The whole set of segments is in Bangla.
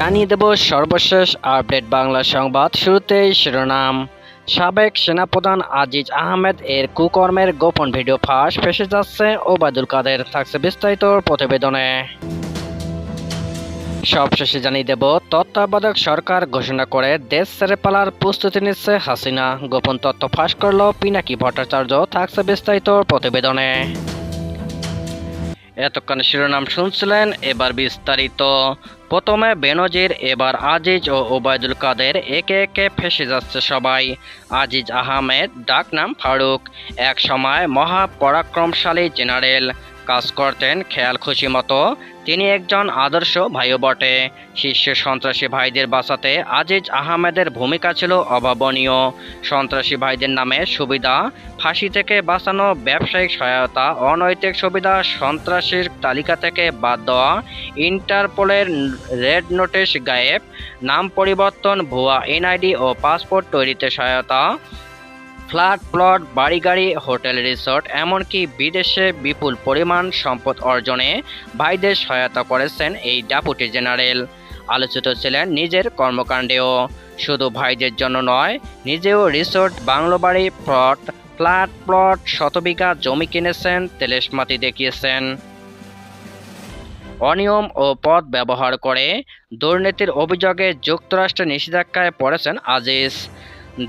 জানিয়ে দেব সর্বশেষ আপডেট বাংলা সংবাদ শুরুতেই শিরোনাম। সাবেক সেনাপ্রধান আজিজ আহমেদ এর কুকর্মের গোপন ভিডিও ফাঁস ফেসে যাচ্ছে ওবায়দুল কাদের, থাকছে বিস্তারিত প্রতিবেদনে। সবশেষে জানিয়ে দেব, তত্ত্বাবধায়ক সরকার ঘোষণা করে দেশ ছেড়ে পালার প্রস্তুতি নিচ্ছে হাসিনা। গোপন তথ্য ফাঁস করল পিনাকি ভট্টাচার্য, থাকছে বিস্তারিত প্রতিবেদনে। এতক্ষণ শিরোনাম শুনছিলেন, এবার বিস্তারিত। প্রথমে বেনজির, এবার আজিজ ও ওবায়দুল কাদের একে একে ফেসে যাচ্ছে সবাই। আজিজ আহমেদ, ডাকনাম ফারুক, এক সময় মহা পরাক্রমশালী জেনারেল। কাজ করতেন খেয়াল খুশি মতো। তিনি একজন আদর্শ ভাইও বটে। শীর্ষ সন্ত্রাসী ভাইদের বাঁচাতে আজিজ আহমেদের ভূমিকা ছিল অভাবনীয়। সন্ত্রাসী ভাইদের নামে সুবিধা, ফাঁসি থেকে বাঁচানো ব্যবসায়িক সহায়তা, অনৈতিক সুবিধা সন্ত্রাসীর তালিকা থেকে বাদ দেওয়া, ইন্টারপোলের রেড নোটিশ গায়েব, নাম পরিবর্তন, ভুয়া এনআইডি ও পাসপোর্ট তৈরিতে সহায়তা ফ্ল্যাট, প্লট বাড়ি গাড়ি হোটেল, রিসোর্ট, এমনকি বিদেশে বিপুল পরিমাণ সম্পদ অর্জনে ভাইদের সহায়তা করেছেন এই ডেপুটি জেনারেল। আলোচিত ছিলেন নিজের কর্মকাণ্ডেও। শুধু ভাইদের জন্য নয়, নিজেও রিসোর্ট, বাংলো বাড়ি, প্লট, ফ্ল্যাট, প্লট, শতবিঘা জমি কিনেছেন তেলেশমাতি দেখিয়েছেন। অনিয়ম ও পদ ব্যবহার করে দুর্নীতির অভিযোগে যুক্তরাষ্ট্রে নিষেধাজ্ঞায় পড়েছেন আজিজ।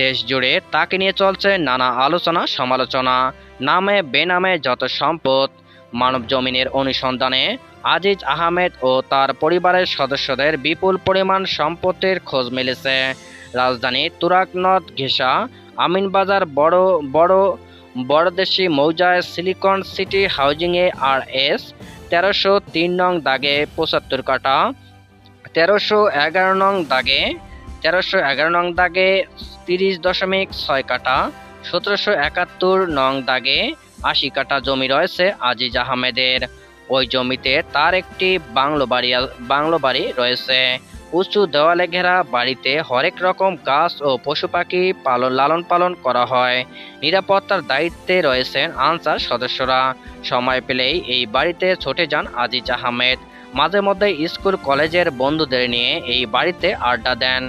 দেশ জুড়ে তাকে নিয়ে চলছে নানা আলোচনা, সমালোচনা। নামে, বেনামে যত সম্পদ, মানব জমিনের অনুসন্ধানে আজিজ আহমেদ ও তার পরিবারের সদস্যদের বিপুল পরিমাণ সম্পত্তির খোঁজ মিলেছে। রাজধানী তুরাকনদ ঘেঁষা, আমিনবাজার বড় বড় বড়দেশি মৌজায় সিলিকন সিটি হাউজিংয়ে আর এস তেরোশো তিন নং দাগে পঁচাত্তর কাটা তেরোশো এগারো নং দাগে তেরোশো এগারো নং দাগে তিরিশ দশমিক ছয় কাটা সতেরোশো একাত্তর নং দাগে আশি কাটা জমি রয়েছে আজিজ আহমেদের। ওই জমিতে তার একটি বাংলো বাড়ি বাংলো বাড়ি রয়েছে। উঁচু দেওয়ালে ঘেরা বাড়িতে হরেক রকম গাছ ও পশু পাখি পালন লালন পালন করা হয়। নিরাপত্তার দায়িত্বে রয়েছেন আনসার সদস্যরা। সময় পেলেই এই বাড়িতে ছুটে যান আজিজ আহমেদ। মাঝে মধ্যে স্কুল, কলেজের বন্ধুদের নিয়ে এই বাড়িতে আড্ডা দেন।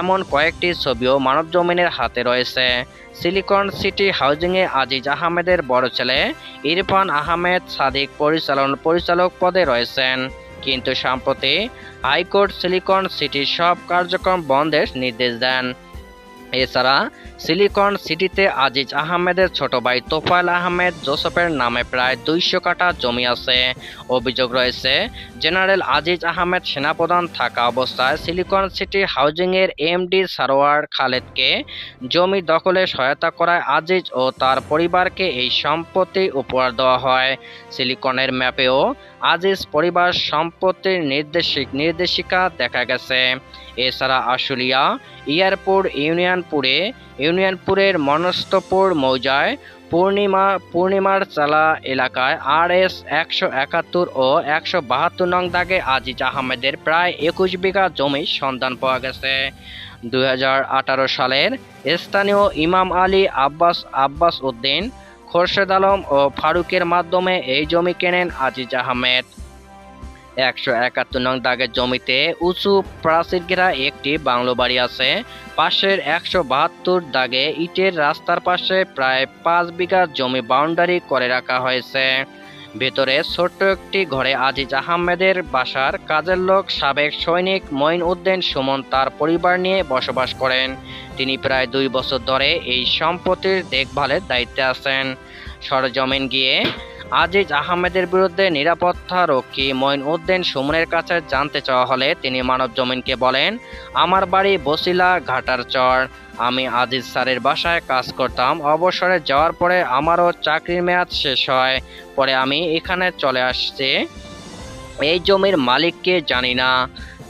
এমন কয়েকটি ছবিও মানবজমিনের হাতে রয়েছে। সিলিকন সিটি হাউজিংয়ে আজিজ আহমেদের বড় ছেলে ইরফান আহমেদ সাদিক পরিচালন পরিচালক পদে রয়েছেন। কিন্তু সম্প্রতি হাইকোর্ট সিলিকন সিটির সব কার্যক্রম বন্ধের নির্দেশ দেন। এছাড়া সিলিকন সিটিতে আজিজ আহমেদের ছোট ভাই তোফায়েল আহমেদ জোসেফের নামে প্রায় দুইশো কাটা জমি আছে। অভিযোগ রয়েছে, জেনারেল আজিজ আহমেদ সেনাপ্রধান থাকা অবস্থায় সিলিকন সিটি হাউজিংয়ের এমডি সারোয়ার খালেদকে জমি দখলে সহায়তা করায় আজিজ ও তার পরিবারকে এই সম্পত্তি উপহার দেওয়া হয়। সিলিকনের ম্যাপেও আজিজ পরিবার সম্পত্তির নির্দেশিক নির্দেশিকা দেখা গেছে। এছাড়া আশুলিয়া, ইয়ারপুর ইউনিয়নপুরে, ইউনিয়নপুরের মনস্তপুর মৌজায়, পূর্ণিমা, পূর্ণিমার চালা এলাকায় আর এস একশো একাত্তর ও একশো বাহাত্তর নং দাগে আজিজ আহমেদের প্রায় একুশ বিঘা জমির সন্ধান পাওয়া গেছে। দু হাজার আঠারো সালের স্থানীয় ইমাম আলী আব্বাস আব্বাস উদ্দিন খোরশেদ আলম ও ফারুকের মাধ্যমে এই জমি কেনেন আজিজ আহমেদ। একশো একাত্তর নং দাগের জমিতে উঁচু প্রাচীর ঘেরা একটি বাংলো বাড়ি আছে। পাশের একশো বাহাত্তর দাগে ইটের রাস্তার পাশে প্রায় পাঁচ বিঘা জমি বাউন্ডারি করে রাখা হয়েছে। ভেতরে ছোট্ট একটি ঘরে আজিজ আহমেদের বাসার কাজের লোক সাবেক সৈনিক মঈন উদ্দিন সুমন তার পরিবার নিয়ে বসবাস করেন। তিনি প্রায় দুই বছর ধরে এই সম্পত্তির দেখভালের দায়িত্বে আছেন। সরজমিন গিয়ে আজিজ আহমেদের বিরুদ্ধে নিরাপত্তা রক্ষী মঈন উদ্দিন সুমনের কাছে জানতে চাওয়া হলে তিনি মানব জমিনকে বলেন, আমার বাড়ি বসিলা ঘাটার চর। আমি আজিজ স্যারের বাসায় কাজ করতাম। অবসরে যাওয়ার পরে আমারও চাকরির মেয়াদ শেষ হয়। পরে আমি এখানে চলে আসছি। এই জমির মালিককে জানি না।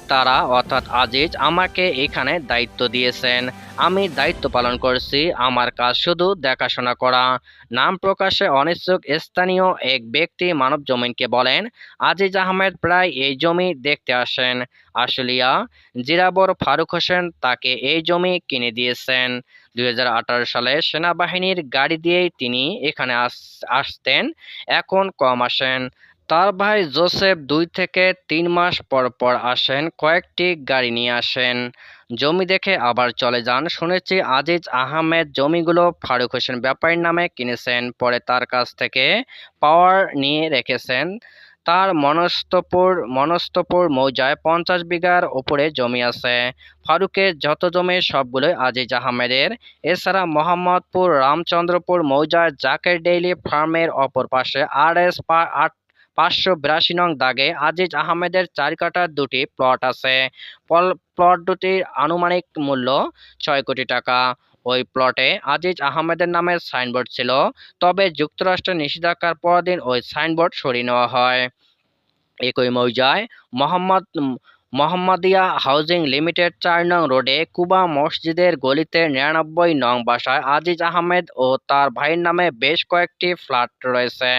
তারা, অর্থাৎ আজিজ, আমাকে এখানে দায়িত্ব দিয়েছেন। আমি দায়িত্ব পালন করছি আমার কাজ শুধু দেখাশোনা করা। নাম প্রকাশে অনিচ্ছুক স্থানীয় এক ব্যক্তি মানব জমিনকে বলেন, আজিজ আহমেদ প্রায় এই জমি দেখতে আসেন। আশুলিয়া জিরাবর ফারুক হোসেন তাকে এই জমি কিনে দিয়েছেন। দুই হাজার আঠারো সালে সেনাবাহিনীর গাড়ি দিয়েই তিনি এখানে আস- আসতেন, এখন কম আসেন। তার ভাই জোসেফ দুই থেকে তিন মাস পর পর আসেন, কয়েকটি গাড়ি নিয়ে আসেন। জমি দেখে আবার চলে যান। শুনেছি আজিজ আহমেদ জমিগুলো ফারুক হোসেন ব্যাপারীর নামে কিনেছেন। পরে তার কাছ থেকে পাওয়ার নিয়ে রেখেছেন। তার মনস্তপুর মনস্তপুর মৌজায় পঞ্চাশ বিঘার ওপরে জমি আছে। ফারুকের যত জমি সবগুলোই আজিজ আহমেদের। এছাড়া মোহাম্মদপুর, রামচন্দ্রপুর মৌজার জাকের ডেইলি ফার্মের অপর পাশে আর এস আট পাঁচশো বিরাশি নং দাগে আজিজ আহমেদের চার কাটার দুটি প্লট আছে। প্লট দুটির আনুমানিক মূল্য ছয় কোটি টাকা। ওই প্লটে আজিজ আহমেদের নামে সাইনবোর্ড ছিল, তবে যুক্তরাষ্ট্রের নিষেধাজ্ঞার পরদিন ওই সাইনবোর্ড সরিয়ে নেওয়া হয়। একই মৌজায় মোহাম্মদ, মোহাম্মদিয়া হাউজিং লিমিটেড চার নং রোডে কুবা মসজিদের গলিতে নিরানব্বই নং বাসায় আজিজ আহমেদ ও তার ভাইয়ের নামে বেশ কয়েকটি ফ্ল্যাট রয়েছে।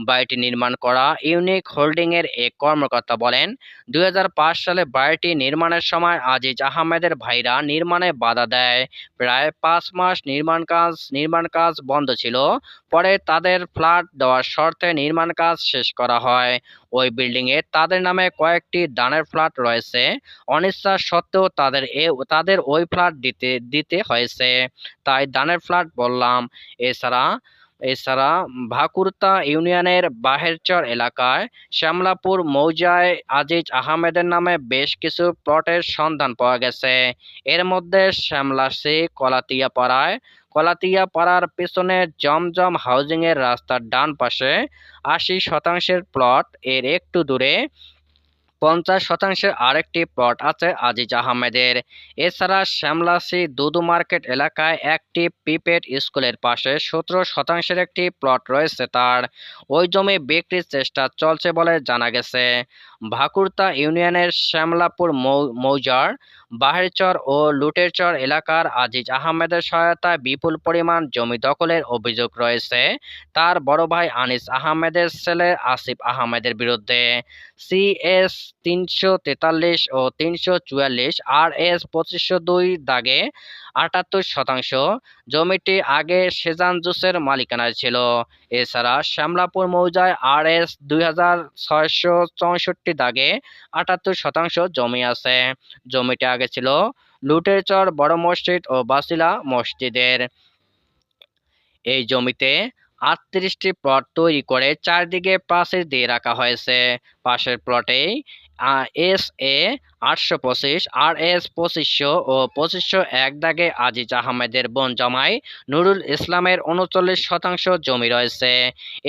বাড়িটি নির্মাণ করা ইউনিক হোল্ডিংয়ের এক কর্মকর্তা বলেন, দুই হাজার পাঁচ সালে বাড়িটি নির্মাণের সময় আজিজ আহমেদের ভাইরা নির্মাণে বাধা দেয়। প্রায় পাঁচ মাস নির্মাণ কাজ নির্মাণ কাজ বন্ধ ছিল। পরে তাদের ফ্ল্যাট দেওয়ার শর্তে নির্মাণ কাজ শেষ করা হয়। ওই বিল্ডিংয়ে তাদের নামে কয়েকটি দানের ফ্ল্যাট রয়েছে। অনিচ্ছা সত্ত্বেও তাদের এ, তাদের ওই ফ্ল্যাট দিতে দিতে হয়েছে। তাই দানের ফ্ল্যাট বললাম। এছাড়া এছাড়া ভাকুরতা ইউনিয়নের বাহেরচর এলাকায় শ্যামলাপুর মৌজায় আজিজ আহমেদের নামে বেশ কিছু প্লটের সন্ধান পাওয়া গেছে। এর মধ্যে শ্যামলাসি কলাতিয়াপাড়ায়। কলাতিয়াপাড়ার পেছনে জমজম হাউজিংয়ের রাস্তার ডান পাশে আশি শতাংশের প্লট। এর একটু দূরে পঞ্চাশ শতাংশের আরেকটি প্লট আছে আজিজ আহমেদের। এছাড়া শ্যামলাসি দুদু মার্কেট এলাকায় একটি প্রিপেড স্কুলের পাশে সতেরো শতাংশের একটি প্লট রয়েছে তার। ওই জমি বিক্রির চেষ্টা চলছে বলে জানা গেছে। ভাকুরতা ইউনিয়নের শ্যামলাপুর মৌজার, বাহেরচর ও লুটেরচর এলাকার আজিজ আহমেদের সহায়তায় বিপুল পরিমাণ জমি দখলের অভিযোগ রয়েছে। তার বড় ভাই আনিস আহমেদের ছেলে আসিফ আহমেদের বিরুদ্ধে। সিএস তিনশো তেতাল্লিশ ও তিনশো চুয়াল্লিশ আর এস পঁচিশশো দুই দাগে আটাত্তর শতাংশ জমিটি আগে সেজান জুসের মালিকানায় ছিল। এছাড়া শ্যামলাপুর মৌজায় আর এস দুই হাজার ছয়শো চৌষট্টি দাগে আটাত্তর শতাংশ জমি আছে। জমিটি আগে ছিল লুটেরচর, বড় মসজিদ ও বাসিলা মসজিদের। এই জমিতে আটত্রিশটি প্লট তৈরি করে চারদিকে প্রাচীর দিয়ে রাখা হয়েছে। পাশের প্লটেই এস এ আটশো পঁচিশ আর এস পঁচিশশো ও পঁচিশশো এক দাগে আজিজ আহমেদের বোন জামাই নুরুল ইসলামের উনচল্লিশ শতাংশ জমি রয়েছে।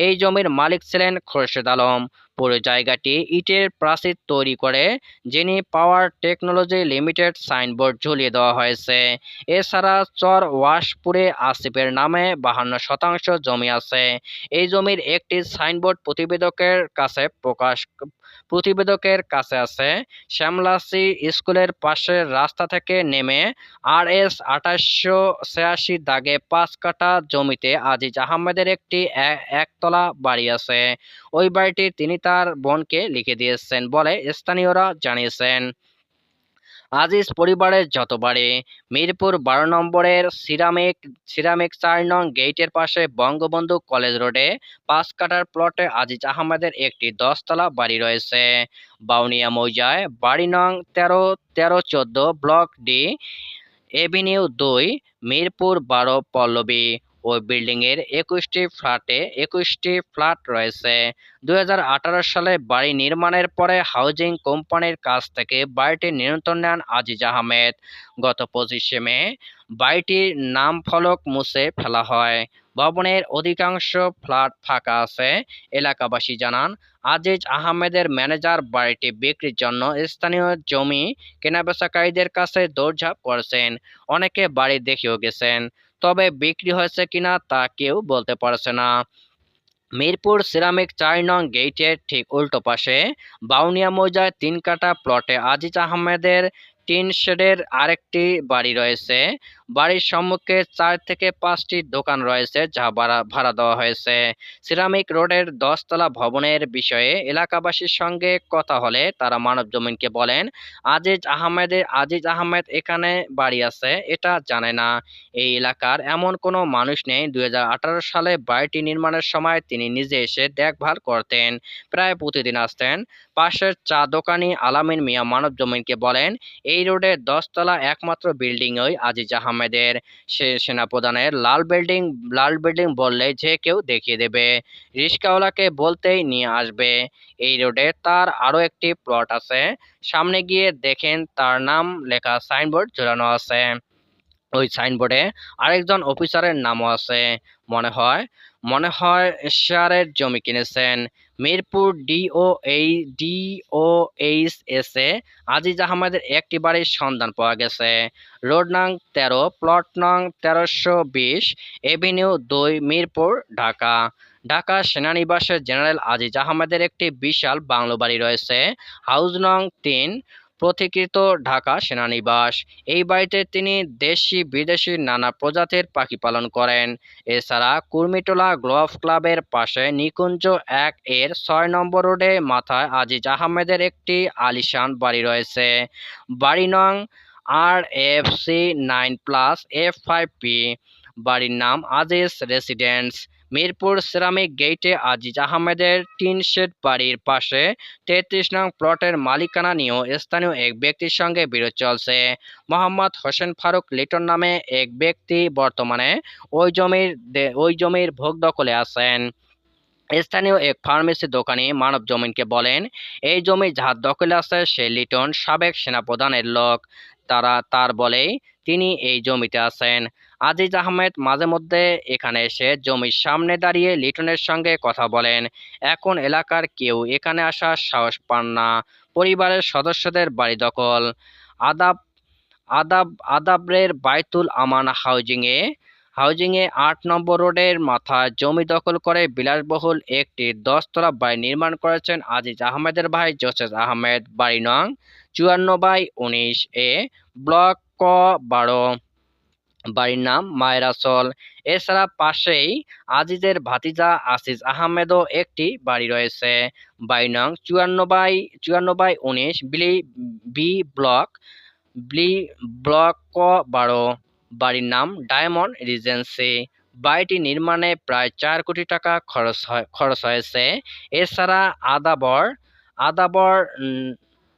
এই জমির মালিক ছিলেন খোরশেদ আলম। পুরো জায়গাটি ইটের প্রাচীর তৈরি করে, যিনি পাওয়ার টেকনোলজি লিমিটেড সাইনবোর্ড ঝুলিয়ে দেওয়া হয়েছে। এছাড়া চর ওয়াশপুরে আসিফের নামে বাহান্ন শতাংশ জমি আছে। এই জমির একটি সাইনবোর্ড প্রতিবেদকের কাছে প্রকাশ প্রতিবেদকের কাছে আছে শ্যামলাসি স্কুলের পাশের রাস্তা থেকে নেমে আর এস আঠাশশো ছিয়াশি দাগে পাঁচ কাটা জমিতে আজিজ আহমেদের একটি একতলা বাড়ি আছে। ওই বাড়িটি তিনি তার বোনকে লিখে দিয়েছেন বলে স্থানীয়রা জানিয়েছেন। আজিজ পরিবারের যত বাড়ি, মিরপুর বারো নম্বরের সিরামিক সিরামিক চার নং গেইটের পাশে বঙ্গবন্ধু কলেজ রোডে পাঁচ কাটার প্লটে আজিজ আহমেদের একটি দশতলা বাড়ি রয়েছে। বাউনিয়া মৌজায় বাড়ি নং তেরো তেরো চোদ্দ, ব্লক ডি, এভিনিউ দুই, মিরপুর বারো, পল্লবী। ওই বিল্ডিংয়ের একুশটি ফ্ল্যাটে একুশটি ফ্ল্যাট রয়েছে। দু হাজার আঠারো সালে বাড়ি নির্মাণের পরে হাউজিং কোম্পানির কাছ থেকে বাড়িটির নিয়ন্ত্রণ নেন আজিজ আহমেদ। গত পঁচিশে মে বাড়িটির নাম ফলক মুছে ফেলা হয়। ভবনের অধিকাংশ ফ্ল্যাট ফাঁকা আছে। এলাকাবাসী জানান, আজিজ আহমেদের ম্যানেজার বাড়িটি বিক্রির জন্য স্থানীয় জমি কেনাবেচাকারীদের কাছে দৌড়ঝাঁপ করছেন। অনেকে বাড়ি দেখেও গেছেন। তবে বিক্রি হয়েছে কিনা তা কেউ বলতে পারছে না। মিরপুর সিরামিক চার নং গেইটের ঠিক উল্টো পাশে বাউনিয়া মৌজায় তিন কাটা প্লটে আজিজ আহমেদের টিন শেডের আরেকটি বাড়ি রয়েছে। বাড়ির সম্মুখে চার থেকে পাঁচটি দোকান রয়েছে, যা ভাড়া দেওয়া হয়েছে। সিরামিক রোডের দশতলা ভবনের বিষয়ে এলাকাবাসীর সঙ্গে কথা হলে তারা মানব জমিনকে বলেন, আজিজ আহমেদের আজিজ আহমেদ এখানে বাড়ি আছে, এটা জানে না। এই এলাকার এমন কোনো মানুষ নেই, দুই হাজার আঠারো সালে বাড়িটি নির্মাণের সময় তিনি নিজে এসে দেখভাল করতেন। প্রায় প্রতিদিন আসতেন। পাশের চা দোকানি আলামিন মিয়া মানব জমিনকে বলেন, এই রোডের দশতলা একমাত্র বিল্ডিংই আজিজ আহমেদের সে সেনাপ্রধানের লাল বিল্ডিং লাল বিল্ডিং বললে যে কেউ দেখিয়ে দেবে। রিস্কাওয়ালাকে বলতেই নিয়ে আসবে। এই রোডে তার আরও একটি প্লট আছে। সামনে গিয়ে দেখেন তার নাম লেখা সাইনবোর্ড ঝুলানো আছে। ওই সাইনবোর্ডে আরেকজন অফিসারের নামও আছে। মনে হয় মনে হয় শেয়ারের জমি কিনেছেন মিরপুর ডিও এই ডিও এইচ এস এ আজিজ আহমেদের একটি বাড়ির সন্ধান পাওয়া গেছে। রোড নং তেরো, প্লট নং তেরোশো বিশ, এভিনিউ দুই, মিরপুর, ঢাকা। ঢাকা সেনানিবাসের জেনারেল আজিজ আহমেদের একটি বিশাল বাংলো বাড়ি রয়েছে। হাউস নং তিন প্রতিকৃত ঢাকা সেনানিবাস। এই বাড়িতে তিনি দেশি, বিদেশি নানা প্রজাতির পাখি পালন করেন। এছাড়া কুর্মিটোলা গ্লোভ ক্লাবের পাশে নিকুঞ্জ এক এর ছয় নম্বর রোডে মাথায় আজিজ আহমেদের একটি আলিশান বাড়ি রয়েছে। বাড়ি নং R F C nine plus F five P. বাড়ির নাম আজিজ রেসিডেন্স। মিরপুর সিরামিক গেটে আজিজ আহমেদের টিন শেড বাড়ির পাশে তেত্রিশ নং প্লটের মালিকানা নিয়েও স্থানীয় এক ব্যক্তির সঙ্গে বিরোধ চলছে। মোহাম্মদ হোসেন ফারুক লিটন নামে এক ব্যক্তি বর্তমানে ওই জমির ওই জমির ভোগ দখলে আছেন। স্থানীয় এক ফার্মেসি দোকানি মানব জমিনকে বলেন, এই জমি যার দখলে আছে সে লিটন সাবেক সেনাপ্রধানের লোক। তারা, তার বলেই তিনি এই জমিতে আছেন। আজিজ আহমেদ মাঝে মধ্যে এখানে এসে জমির সামনে দাঁড়িয়ে লিটনের সঙ্গে কথা বলেন। এখন এলাকার কেউ এখানে আসার সাহস পান না। পরিবারের সদস্যদের বাড়ি দখল। আদাব আদাব, আদাবরের বাইতুল আমান হাউজিংয়ে হাউজিংয়ে আট নম্বর রোডের মাথায় জমি দখল করে বিলাসবহুল একটি দশতলা বাড়ি নির্মাণ করেছেন আজিজ আহমেদের ভাই জোসেফ আহমেদ। বাড়ি নং চুয়ান্ন বাই উনিশ এ ব্লক ক, বারো। বাড়ির নাম মায়েরাচল এছাড়া পাশেই আজিজের ভাতিজা আসিজ আহমেদও একটি বাড়ি রয়েছে। বাড়ি নং চুয়ান্ন বাই চুয়ান্ন বাই উনিশ, বিলি, বি ব্লক, ব্লি ব্লক ক, বারো। বাড়ির নাম ডায়মন্ড রিজেন্সি। বাড়িটি নির্মাণে প্রায় চার কোটি টাকা খরচ হয়, খরচ হয়েছে। এছাড়া আদাবর আদাবর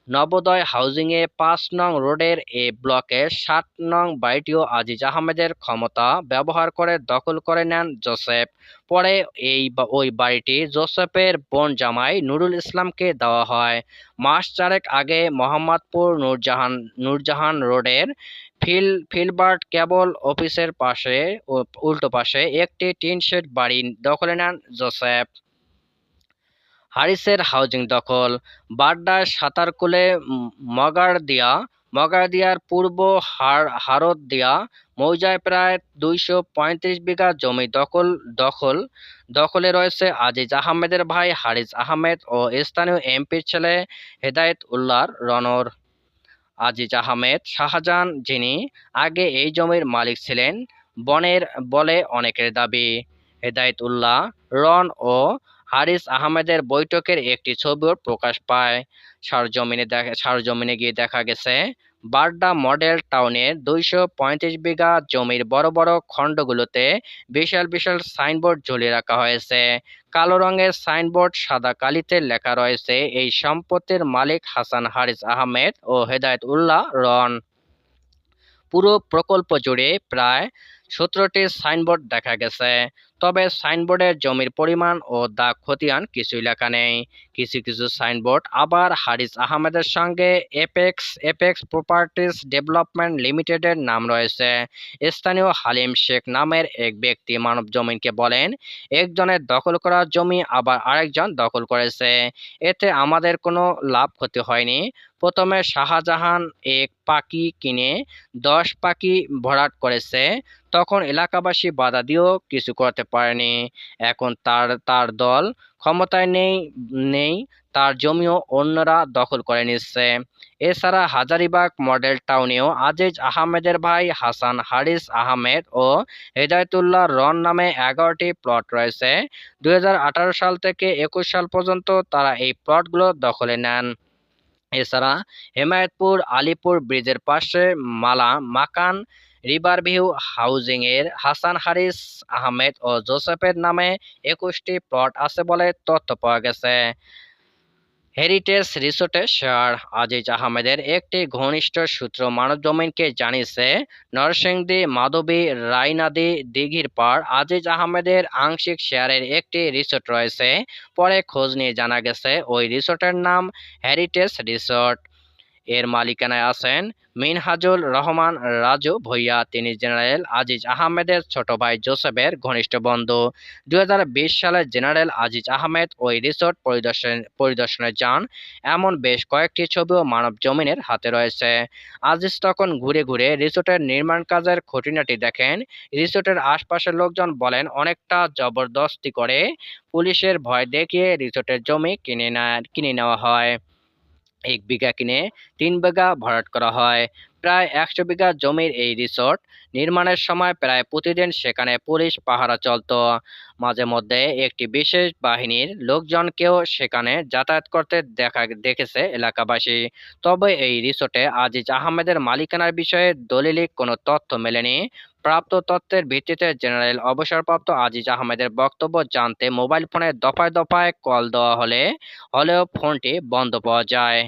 নবোদয় হাউজিংয়ে পাঁচ নং রোডের এ ব্লকের সাত নং বাড়িটিও আজিজ আহমেদের ক্ষমতা ব্যবহার করে দখল করে নেন জোসেফ। পরে এই ওই বাড়িটি জোসেফের বোন জামাই নুরুল ইসলামকে দেওয়া হয়। মাস চারেক আগে মোহাম্মদপুর নূরজাহান নূরজাহান রোডের ফিল, ফিলবার্ট কেবল অফিসের পাশে উল্টো পাশে একটি টিন শেড বাড়ি দখলে নেন জোসেফ। হারিসের হাউজিং দখল। বাড্ডার সাঁতারকুলে মগারদিয়া মগারদিয়ার পূর্ব হার হারদিয়া মৌজায় প্রায় দুইশো পঁয়ত্রিশ বিঘা জমি দখল দখল। দখলে রয়েছে আজিজ আহমেদের ভাই হারিস আহমেদ ও স্থানীয় এমপির ছেলে হেদায়েত উল্লাহর রনর। আজিজ আহমেদ শাহজাহান যিনি আগে এই জমির মালিক ছিলেন, বনের বলে অনেকের দাবি। হেদায়েত উল্লাহ, রন ও হারিস আহমেদের বৈঠকের একটি ছবিও প্রকাশ পায়। সরজমিনে দেখা, সরজমিনে গিয়ে দেখা গেছে, বাড্ডা মডেল টাউনের দুইশো পঁয়ত্রিশ বিঘা জমির বড় বড় খণ্ডগুলোতে বিশাল বিশাল সাইনবোর্ড ঝুলিয়ে রাখা হয়েছে। কালো রঙের সাইনবোর্ড সাদা কালিতে লেখা রয়েছে, এই সম্পত্তির মালিক হাসান হারিস আহমেদ ও হেদায়েত উল্লাহ রন। পুরো প্রকল্প জুড়ে প্রায় সতেরোটি সাইনবোর্ড দেখা গেছে। তবে সাইনবোর্ডের জমির পরিমাণ ও দাগ খতিয়ান কিছু এলাকা নেই। কিছু কিছু সাইনবোর্ড আবার হারিস আহমেদের সঙ্গে এপেক্স এপেক্স প্রপার্টিজ ডেভেলপমেন্ট লিমিটেডের নাম রয়েছে। স্থানীয় হালিম শেখ নামের এক ব্যক্তি মানব জমিনকে বলেন, একজনের দখল করা জমি আবার আরেকজন দখল করেছে। এতে আমাদের কোনো লাভ ক্ষতি হয়নি। প্রথমে শাহজাহান এক পাখি কিনে দশ পাখি ভরাট করেছে। তখন এলাকাবাসী বাধা দিয়েও কিছু করতে পারেনি। এখন তার তার দল ক্ষমতায় নেই নেই, তার জমিও অন্যরা দখল করে নিচ্ছে। এছাড়া হাজারিবাগ মডেল টাউনেও আজিজ আহমেদের ভাই হাসান হারিস আহমেদ ও হেদায়তুল্লাহ রন নামে এগারোটি প্লট রয়েছে। দু হাজার আঠারো সাল থেকে একুশ সাল পর্যন্ত তারা এই প্লটগুলো দখলে নেন। এছাড়া হেমায়তপুর আলিপুর ব্রিজের পাশে মালা মাকান রিভার ভিউ হাউজিং এর হাসান হারিস আহমেদ ও জোসেফের নামে একুশটি প্লট আছে বলে তথ্য পাওয়া গেছে। হেরিটেজ রিসোর্টে শেয়ার আজিজ আহমেদের একটি ঘনিষ্ঠ সূত্র মানবজমিনকে জানিয়েছে, নরসিংদী মাধবী রায়নাদি দিঘির পাড় আজিজ আহমেদের আংশিক শেয়ারের একটি রিসোর্ট রয়েছে। পরে খোঁজ নিয়ে জানা গেছে, ওই রিসোর্টের নাম হেরিটেজ রিসোর্ট। এর মালিকানায় আছেন মিনহাজুল রহমান রাজু ভুইয়া, তিনি জেনারেল আজিজ আহমেদের ছোট ভাই জোসেফের ঘনিষ্ঠ বন্ধু। দু হাজার বিশ সালে জেনারেল আজিজ আহমেদ ওই রিসোর্ট পরিদর্শন, পরিদর্শনে যান। এমন বেশ কয়েকটি ছবিও মানব জমিনের হাতে রয়েছে। আজিজ তখন ঘুরে ঘুরে রিসোর্টের নির্মাণ কাজের খুঁটিনাটি দেখেন। রিসোর্টের আশপাশের লোকজন বলেন, অনেকটা জবরদস্তি করে পুলিশের ভয় দেখিয়ে রিসোর্টের জমি কিনে নেয়, কিনে নেওয়া হয়। এক বিঘা কিনে তিন বিঘা ভরাট করা হয়। প্রায় একশো বিঘা জমির এই রিসোর্ট নির্মাণের সময় প্রায় প্রতিদিন সেখানে পুলিশ পাহারা চলতো। মাঝে মধ্যে একটি বিশেষ বাহিনীর লোকজনকেও সেখানে যাতায়াত করতে দেখা দেখেছে এলাকাবাসী। তবে এই রিসোর্টে আজিজ আহমেদের মালিকানার বিষয়ে দলিলিক কোনো তথ্য মেলেনি। প্রাপ্ত তথ্যের ভিত্তিতে জেনারেল অবসরপ্রাপ্ত আজিজ আহমেদের বক্তব্য জানতে মোবাইল ফোনে দফায় দফায় কল দেওয়া হলে, হলেও ফোনটি বন্ধ পাওয়া যায়।